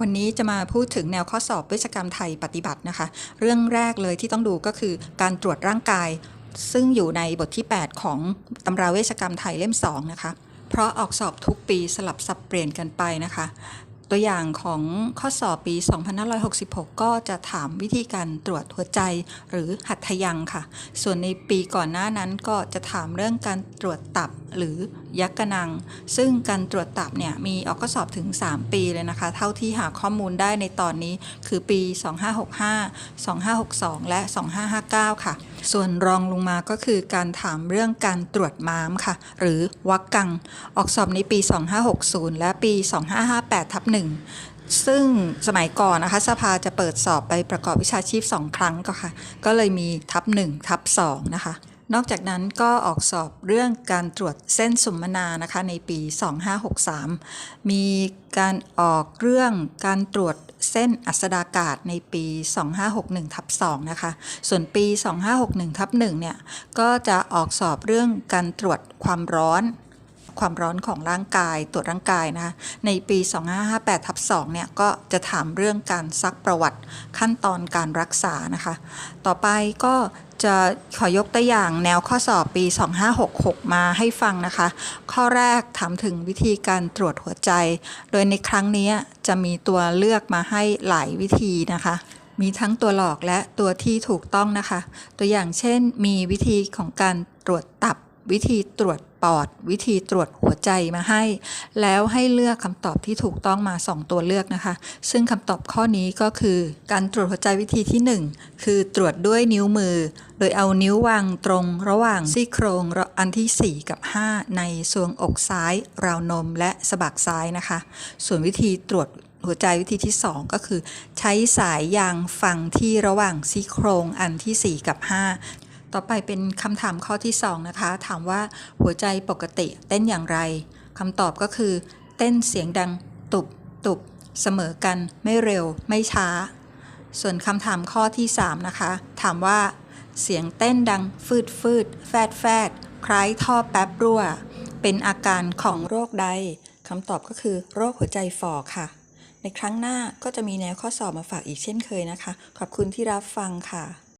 วันนี้จะมาพูดถึงแนวข้อสอบวิชกรรมไทยปฏิบัตินะคะ เรื่องแรกเลยที่ต้องดูก็คือการตรวจร่างกาย ซึ่งอยู่ในบทที่ 8 ของตำราเวชกรรมไทยเล่ม 2 นะคะ เพราะออกสอบทุกปีสลับสับเปลี่ยนกันไปนะคะ ตัวอย่างของข้อสอบปี 2566 ก็จะถามวิธีการตรวจหัวใจหรือหัตถยังค่ะ ส่วนในปีก่อนหน้านั้นก็จะถามเรื่องการตรวจตับหรือยักกระนัง ซึ่งการตรวจตับเนี่ยมีออกข้อสอบถึง 3 ปีเลยนะคะ เท่าที่หาข้อมูลได้ในตอนนี้คือปี 2565 2562 และ 2559 ค่ะ ส่วนรองลงมาก็คือการถามเรื่องการตรวจม้ามค่ะ หรือวักกัง ออกสอบในปี 2560 และปี 2558ทับ1ซึ่งสมัยก่อนนะคะสภาจะเปิดสอบไปประกอบวิชาชีพ 2 ครั้งก็ค่ะ ก็เลยมีทับ1ทับ2นะคะ นอกจากนั้นก็ออกสอบเรื่องการตรวจเส้นสมนานะคะในปี 2563 มีการออกเรื่องการตรวจ เส้นอัสดากาศในปี 2561ทับ2นะคะ ส่วนปี 2561ทับ1เนี่ย ก็จะออกสอบเรื่องการตรวจความร้อน ความร้อนของร่างกาย ตรวจร่างกายนะคะ ในปี 2558ทับ2เนี่ย ก็จะถามเรื่องการซักประวัติขั้นตอนการรักษานะคะ ต่อไปก็ จะขอยกตัวอย่างแนวข้อสอบปี 2566 มาให้ฟังนะคะ ข้อแรกถามถึงวิธีการตรวจหัวใจ โดยในครั้งนี้จะมีตัวเลือกมาให้หลายวิธีนะคะ มีทั้งตัวหลอกและตัวที่ถูกต้องนะคะ ตัวอย่างเช่น มีวิธีของการตรวจตับ วิธีตรวจ ปอด วิธีตรวจหัวใจมาให้ แล้วให้เลือกคำตอบที่ถูกต้องมา 2 ตัวเลือกนะคะ ซึ่งคำตอบข้อนี้ก็คือ การตรวจหัวใจวิธีที่ 1 คือตรวจด้วยนิ้วมือ โดยเอานิ้ววางตรงระหว่างซี่โครงอันที่ 4 กับ 5 ในทรวงอกซ้าย ราวนมและสะบักซ้ายนะคะ ส่วนวิธีตรวจหัวใจวิธีที่ 2 ก็คือ ใช้สายยางฝังที่ระหว่างซี่โครงอันที่ 4 กับ 5 ต่อไปเป็นคำถามข้อที่ 2 นะคะ ถามว่าหัวใจปกติเต้นอย่างไรคำตอบก็คือ เต้นเสียงดังตุบตุบเสมอกัน ไม่เร็ว ไม่ช้า ส่วนคำถามข้อที่ 3 นะคะ ถามว่า เสียงเต้นดังฟืดฟืดแฟดแฟดคล้ายท่อแป๊บรั่ว เป็นอาการของโรคใดคำตอบก็คือ โรคหัวใจฝ่อค่ะ ในครั้งหน้าก็จะมีแนวข้อสอบมาฝากอีกเช่นเคยนะคะ ขอบคุณที่รับฟังค่ะ